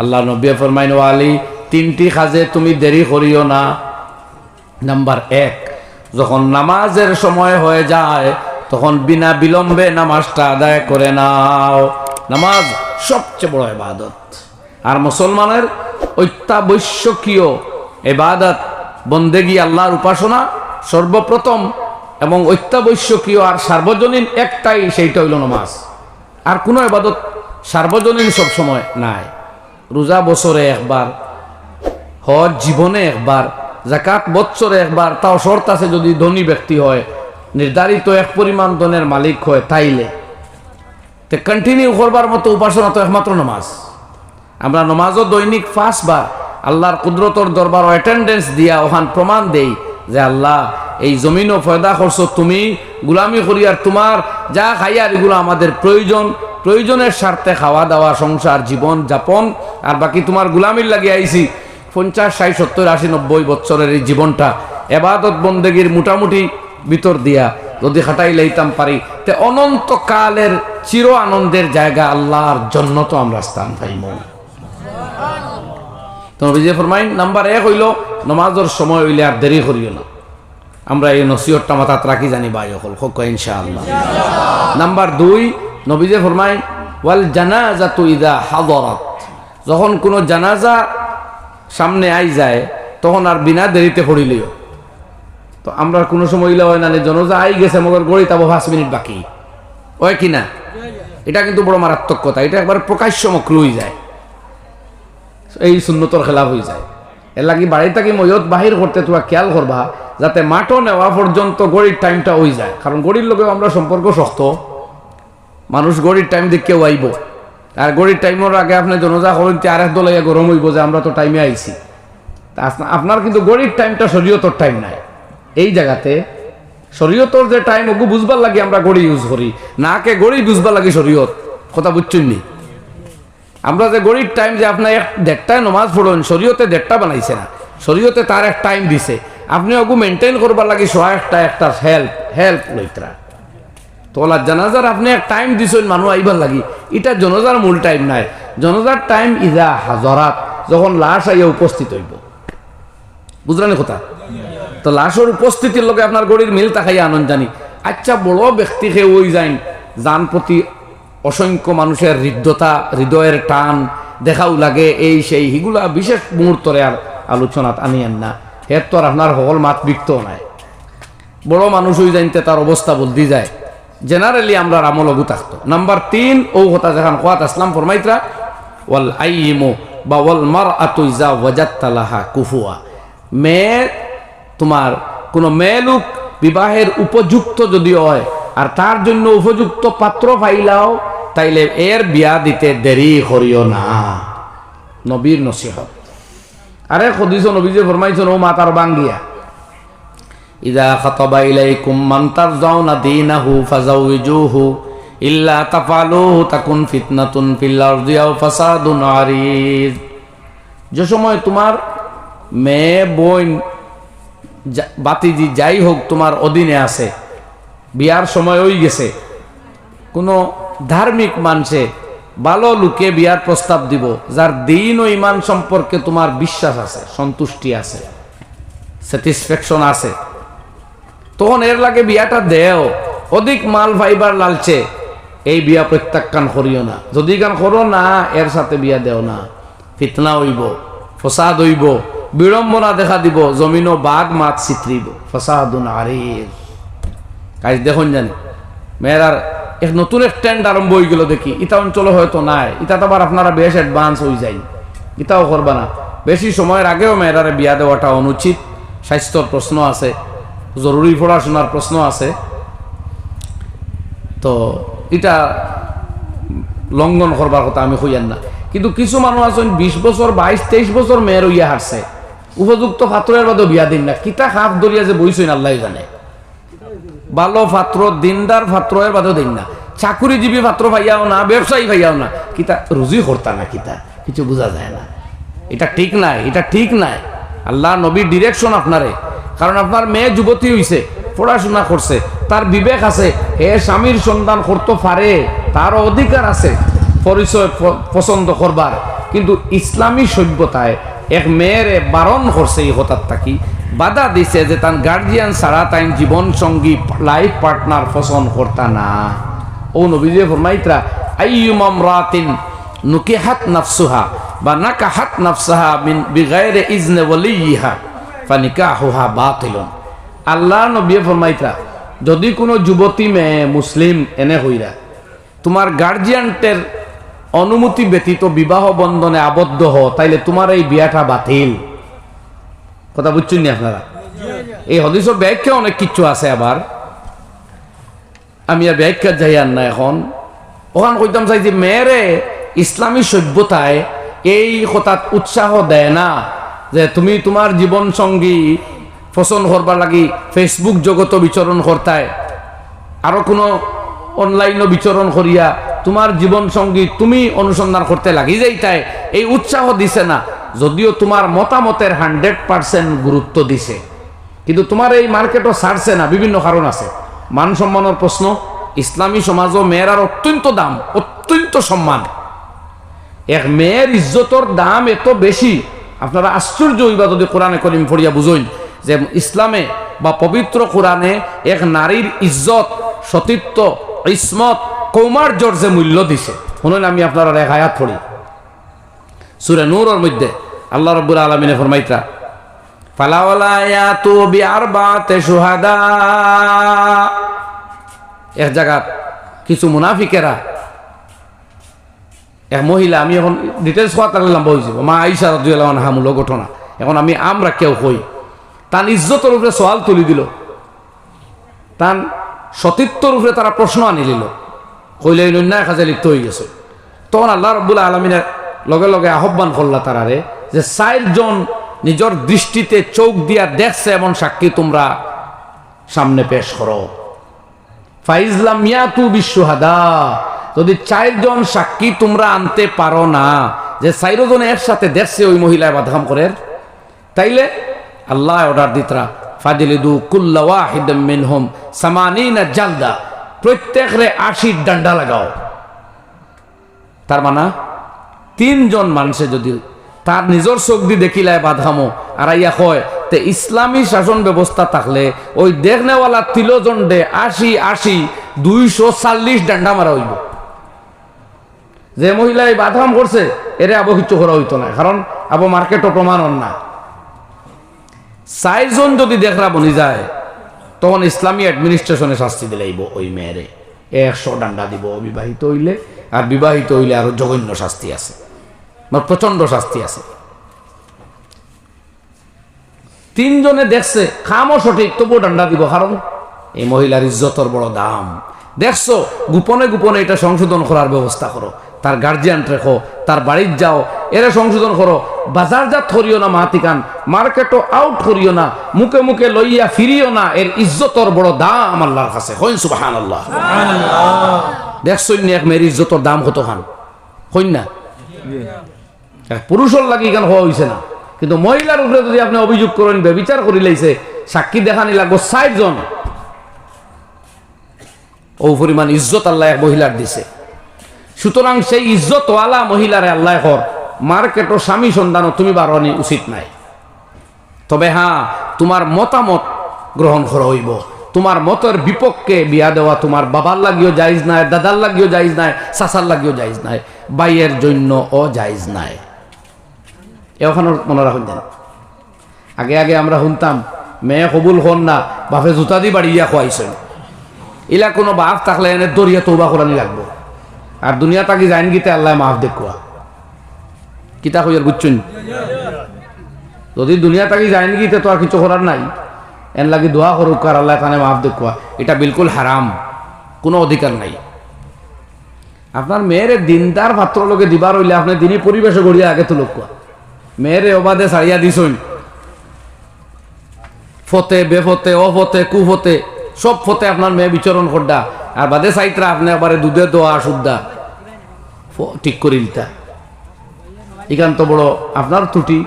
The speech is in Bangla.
আল্লাহ নবী ফরমাইন আলী, তিনটি কাজে তুমি দেরি করিও না। নাম্বার এক, যখন নামাজের সময় হয়ে যায়, তখন বিনা বিলম্বে নামাজটা আদায় করে নাও। নামাজ সবচেয়ে বড় এবাদত আর মুসলমানের অত্যাবশ্যকীয় এবাদত বন্দেগী আল্লাহর উপাসনা সর্বপ্রথম এবং অত্যাবশ্যকীয় আর সার্বজনীন একটাই, সেইটা হইল নামাজ। আর কোনো এবাদত সার্বজনীন সবসময় নাই। রোজা বছরে একবার হজ জীবনে একবার জাকাত বৎসরে একবার তাও শর্ত আছে যদি ধনী ব্যক্তি হয় নির্ধারিত এক পরিমাণ ধনের মালিক হয় তাইলে। তে কন্টিনিউ করবার মতো উপাসনা তো একমাত্র নমাজ। আমরা নমাজও দৈনিক বার আল্লাহর কুদরতর দরবার অ্যাটেন্ডেন্স দিয়া ওখান প্রমাণ দেই যে আল্লাহ, এই জমিনও ফয়দা করছ তুমি গুলামি করি আর তোমার যা খাইয়ার এগুলো আমাদের প্রয়োজন প্রয়োজনের স্বার্থে খাওয়া দাওয়া, সংসার, জীবন যাপন, আর বাকি তোমার গুলামির লাগিয়ে আইছি। পঞ্চাশ, ষাট, সত্তর, আশি, নব্বই বছরের এই জীবনটা এবাদত বন্দেগীর মোটামুটি ভিতর দিয়া যদি খাটাই লইতাম পারি। তে অনন্তকালের চির আনন্দের জায়গা আল্লাহর জন্য তো আমরা স্থান পাইব। তোমার বিজয় ফরমাইন, নাম্বার এক হইল, নমাজের সময় হইলে আর দেরি করিও না। আমরা এই নসিহতটা মাথাত রাখি জানি ভাই হল হোক ইনশাআল্লাহ। নাম্বার দুই নবীজে ফরমাইন ওয়াল জানাজা তু ইদা হাদরাত। যখন কোনো জানাজা সামনে আই যায়, তখন আর বিনা দেরিতে পড়িলিও। তো আমরা কোনো সময় ইলা হয় না জনজা আই গেছে, মগর গড়ি তাবো পাঁচ মিনিট বাকি। ওই কিনা এটা কিন্তু বড় মারাত্মক কথা। এটা একবার প্রকাশ্য হয়ে যায়। এই শূন্যতর খেলা হয়ে যায়। এর লাগি বাড়ি থাকি ময়ত বাহির করতে তোমরা খেয়াল করবা, যাতে মাঠও নেওয়া পর্যন্ত গড়ির টাইমটা হয়ে যায়। কারণ গড়ির লোকেও আমরা সম্পর্ক শক্ত। মানুষ গড়ির টাইম দিক কেউ আইব। আর গড়ির টাইমের আগে আপনি জনজা করেন আর এক দলে গরম হইব যে আমরা তো টাইমে আইছি। আপনার কিন্তু গড়ির টাইমটা শরীয়তর টাইম নাই। এই জায়গাতে শরীয়তর যে টাইম ওগু বুঝবার লাগে আমরা গড়ি ইউজ করি। না কে গড়ি বুঝবার লাগে শরীয়ত। কথা বুঝছেন নি? আমরা যে গড়ির টাইম যে আপনার এক দেড়টায় নমাজ পড়ুন, শরীয়তে দেড়টা বানাইছে না। শরীয়তে তার এক টাইম দিছে। আপনি ওগু মেনটেন করবার লাগে সোয়া একটা একটা হেল্প হেল্প লইতরা। তোলা জানাজার আপনি এক টাইম দিছেন মানুষ আইবার লাগি। এটা জনজার মূল টাইম নাই। জনজার টাইম ইজা হাজরাত, যখন লাশ আইয়া উপস্থিত হইব। বুঝলেন কথা? তো লাশের উপস্থিতির লোকে আপনার গড়ির মিল তাকাইয়া আনন্দ জানি। আচ্ছা বড় ব্যক্তি ব্যক্তিকে ওই যাইন, যান প্রতি অসংখ্য মানুষের হৃদ্যতা, হৃদয়ের টান, দেখাও লাগে, এই সেই, হিগুলা বিশেষ মুহূর্তরে আর আলোচনাত আনিয়েন না। হের তো আর আপনার সকল মাত বিক্ত নাই। বড় মানুষ হয়ে জানতে তার অবস্থা বলতে যায়। জেনারেলি আমরা রামলঘু থাকতো নাম্বার তিন, ও কথা যেখান কোয়াত আসলাম, ফরমাইত্রা, ওয়াল আইমো বা ওয়াল মার আতুইজা ওয়াজাত্তালাহা কুফুয়া। মেয়ে, তোমার কোনো মেয়ে লোক বিবাহের উপযুক্ত যদি হয়, আর তার জন্য উপযুক্ত পাত্র পাইলাও, তাইলে এর বিয়া দিতে দেরি করিও না। নবীর নসিহত। আরে খদিস নবী যে ফরমাইছেন, ও মাতার বাঙ্গিয়া। ইদা ইল্লা তাকুন যে সময় তোমার মেয়ে, বোন বাতিজি যাই হোক তোমার অধীনে আছে, বিয়ার সময় হয়ে গেছে, কোনো ধার্মিক মানুষে ভালো লোকে বিয়ার প্রস্তাব দিব, যার দিন ও ইমান সম্পর্কে তোমার বিশ্বাস আছে, সন্তুষ্টি আছে, স্যাটিসফ্যাকশন আছে তখন এর লাগে বিয়াটা দেও। অধিক মাল ফাইবার লালছে। এই বিয়া প্রত্যাখ্যান করিও না। যদি গান করো না, এর সাথে বিয়া দেও না। ফিতনা হইব, ফসাদ হইব, বিড়ম্বনা দেখা দিব, জমিনও বাঘ মাছ চিত্রিব আরির কাজ দেখুন জানি, মেয়েরার এক নতুন এক ট্রেন্ড আরম্ভ হয়ে গেল দেখি। ইটা অঞ্চলে হয়তো নাই। ইটা তো আবার আপনারা বেশ অ্যাডভান্স হয়ে যায় ইটাও করবা না। বেশি সময়ের আগেও মেয়েরারে বিয়া দেওয়াটা অনুচিত। স্বাস্থ্যর প্রশ্ন আছে। জরুরি পড়াশোনার প্রশ্ন আছে। তো এটা লঙ্ঘন করবার কথা আমি হইয়ান না। কিন্তু কিছু মানুষ আছেন বিশ বছর বাইশ, তেইশ বছর মেয়ের ইয়া হারছে উপযুক্ত পাত্রের বাদেও বিয়া দিন না। কিতা হাফ ধরিয়া যে বইছেন আল্লাহ জানে। ভালো পাত্র দিনদার পাত্র এর বাদেও দিন না। চাকুরিজীবী পাত্র ভাইয়াও না ব্যবসায়ী ভাইয়াও না। কিতা রুজি করতা না কিতা? কিছু বোঝা যায় না। এটা ঠিক নাই, এটা ঠিক নাই। আল্লাহ নবীর ডিরেকশন আপনারে কারণ আপনার মেয়ে যুবতী হইছে, পড়াশোনা করছে, তার বিবেক আছে, হে স্বামীর সন্ধান করতে পারে তার অধিকার আছে, পরিচয় পছন্দ করবার। কিন্তু ইসলামী সভ্যতায় এক মেয়েরে বারণ করছে এই হঠাৎ থাকি বাধা দিছে যে তার গার্জিয়ান ছাড়া তাই জীবন সঙ্গী লাইফ পার্টনার পছন্দ করতা না। ও নবীজি ফরমাইতরা আইয়ুমাম রাতিন নুকিহাত নাফসুহা বা নাকাহাত নাফসাহা মিন বিগাইরে ইজনে ওয়ালিয়িহা ফানিকাহুহা বাতিলুন। আল্লাহ নবী ফরমাইতরা যদি কোনো যুবতী মেয়ে মুসলিম এনে হইরা, তোমার গার্জিয়ানটের অনুমতি ব্যতীত বিবাহ বন্ধনে আবদ্ধ হ তাইলে তোমার এই বিয়াটা বাতিল। কথা বুঝছেন আপনারা? এই হদিসের ব্যাখ্যা অনেক কিছু আছে আবার। আমি আর ব্যাখ্যা যাই আর না এখন। ওখান কইতাম চাই যে, মেয়েরে ইসলামী সভ্যতায় এই কথাত উৎসাহ দেয় না। যে তুমি তোমার জীবন সঙ্গী পছন্দ করবার লাগি ফেসবুক জগত বিচরণ করতায়। আরও কোনো অনলাইনও বিচরণ করিয়া তোমার জীবন সঙ্গী তুমি অনুসন্ধান করতে লাগি যাইতায়, এই উৎসাহ দিছে না। যদিও তোমার মতামতের হান্ড্রেড পার্সেন্ট গুরুত্ব দিছে। কিন্তু তোমার এই মার্কেটও ছাড়ছে না, বিভিন্ন কারণ আছে। মান সম্মানের প্রশ্ন, ইসলামী সমাজও মেয়েরার অত্যন্ত দাম, অত্যন্ত সম্মান। এক মেয়ের ইজ্জতর দাম এত বেশি আপনারা আশ্চর্য হইবা যদি কোরআনে করিম ফরিয়া বুঝইন যে ইসলামে বা পবিত্র কোরআনে এক নারীর ইজ্জত, সতীত্ব, ইসমত কৌমার্যর যে মূল্য দিছে। শুনুন, আমি আপনারা এক আয়াত পড়ি। সুরে নূরের মধ্যে আল্লাহ রব্বুল আলমিনে ফরমাইতা এক জায়গাত কিছু মুনাফিকেরা এক মহিলা, আমি এখন ডিটেলস তাহলে লম্বা হয়ে মা আইসা রাদিয়াল্লাহু আনহা মূল ঘটনা এখন আমি আমরা কেউ কই তার ইজ্জতের উপরে সওয়াল তুলি দিল। তার সতীত্বর উপরে তারা প্রশ্ন আনি দিল কইলে নন্যায় কাজে লিপ্ত হয়ে গেছে। তখন আল্লাহ রব্বুল আলমিনের লগে লগে আহ্বান করলা তারারে যে চারজন নিজের দৃষ্টিতে চোখ দিয়া দেখছে এমন সাক্ষী তোমরা সামনে পেশ করো ফাইজলাম মিয়াতু বিশ্বহাদা। যদি চারজন সাক্ষী তোমরা আনতে পারো না, যে চারজন একসাথে দেখছে ওই মহিলায় বাধাম করে, তাইলে আল্লাহ অর্ডার দিতরা ফাদিলিদু কুল্লা ওয়াহিদাম মিনহুম সামানিনা জালদা, প্রত্যেকরে আশির ডান্ডা লাগাও। তার মানে তিনজন মানুষে যদি তার নিজের চোখ দিয়ে দেখিলায় বাধামো আর ইয়া কয়, তে ইসলামী শাসন ব্যবস্থা থাকলে ওই দেখনেওয়ালা তিলজন ডে আশি আশি দুইশো চাল্লিশ ডান্ডা মারা হইব। যে মহিলা এই বাধাম করছে, এরে আবো কিছু করা হইতো না, কারণ আবো মার্কেটও প্রমাণ না। চারজন যদি দেখরা বনি যায়, তখন ইসলামী অ্যাডমিনিস্ট্রেশনে শাস্তি দিলাইব ওই মেয়েরে। একশো ডান্ডা দিব অবিবাহিত হইলে, আর বিবাহিত হইলে আরও জঘন্য শাস্তি আছে। মানে প্রচণ্ড শাস্তি আছে। তিনজনে দেখছে, খামও সঠিক, তবুও ডান্ডা দিব, কারণ এই মহিলার ইজ্জতর বড় দাম। দেখছ, গোপনে গোপনে এটা সংশোধন করার ব্যবস্থা করো। তার গার্জিয়ান রেখো তার বাড়ির যাও এরা সংশোধন করো। বাজারজাত করিও না মাতিকান মার্কেটও আউট করিও না মুখে মুখে লইয়া ফিরিও না এর ইজ্জতর বড় দাম আল্লাহর কাছে। হইন সুবাহান আল্লাহ এক মেয়ের ইজ্জতর দাম কত খান হইন না পুরুষের লাগি কেন হওয়া হয়েছে না? কিন্তু মহিলার উপরে যদি আপনি অভিযোগ করেন বিচার করি লাইছে সাক্ষী দেখানি লাগবো ষাট জন। ও পরিমাণ ইজ্জত আল্লাহ এক মহিলার দিছে। সুতরাং সেই ইজ্জতওয়ালা মহিলারে আল্লাহ হর মার্কেটও স্বামী সন্ধানও তুমি বাড়ানি উচিত নাই। তবে হ্যাঁ তোমার মতামত গ্রহণ করা হইব। তোমার মতের বিপক্ষে বিয়া দেওয়া তোমার বাবার লাগিও জায়জ নাই, দাদার লাগিও জায়জ নাই, চাচার লাগিও জায়জ নাই, বাইয়ের জন্য ও জায়জ নাই। এখানে মনে রাখুন যেন। আগে আগে আমরা শুনতাম, মেয়ে কবুল হন না, বাপে জুতা দি বাড়িয়া খোয়াইছেন ইলা কোনো বাপ থাকলে এনে দরিয়া তৌবা করানি লাগবো। আর দুনিয়া তাকি যাইন গীতে আল্লাহ মাফ দেখুয়া কিতা কইয়ার বুঝছেন যদি দুনিয়া তাকি যাইন গীতে তো আর কিছু করার নাই, এন লাগি দোয়া করুক আর আল্লাহ তানে মাফ দেখুয়া এটা বিলকুল হারাম, কোনো অধিকার নাই। আপনার মেয়ের দিনদার পাত্র লোকে দিবার হইলে আপনি দিনই পরিবেশে গড়িয়া আগে তো লোক মেয়েরে অবাদে ছাড়িয়া দিছইন ফতে, বেফতে, অফতে, কুফতে, সব ফতে আপনার মেয়ে বিচরণ করডা। আর বাদে সাইতরা, আপনি আবার দুধে দোয়া সুদ্ধা ঠিক করি দিতা এখান তো বড় আপনার ত্রুটি।